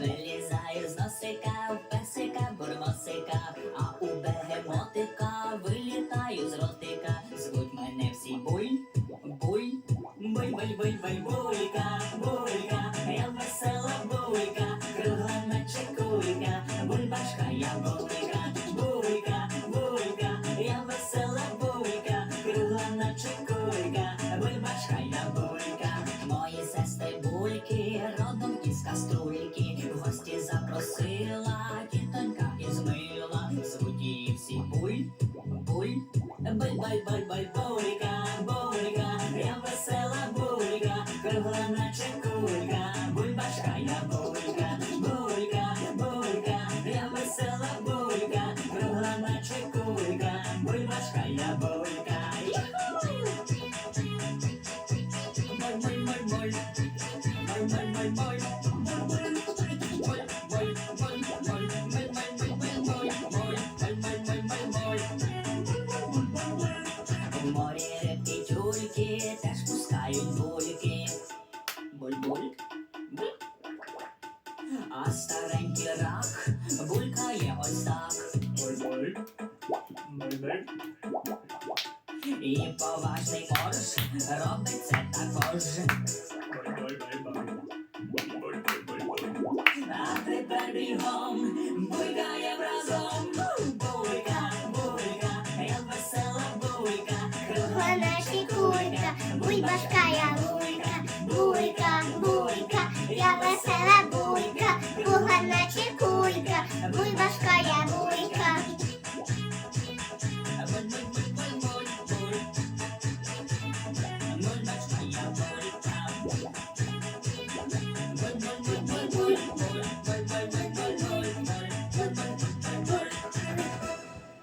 Вилізаю з носика, у песика, бурмосика, а у бегемотика вилітаю з ротика. Звуть мене всі буль, буль, буль, буль, буль, буль, булька, булька, булька, я весела булька, кругла наче кулька, бульбашка я булька, булька, булька, я весела булька, кругла наче кулька, бульбашка я булька. Тюльки теж пускають бульки. Буль-буль. А старенький рак булькає ось так. Буль-буль. І поважний морж робить це також. А тепер бігом бульбашка я буйка, булька, булька, я весела булька, кругла наче.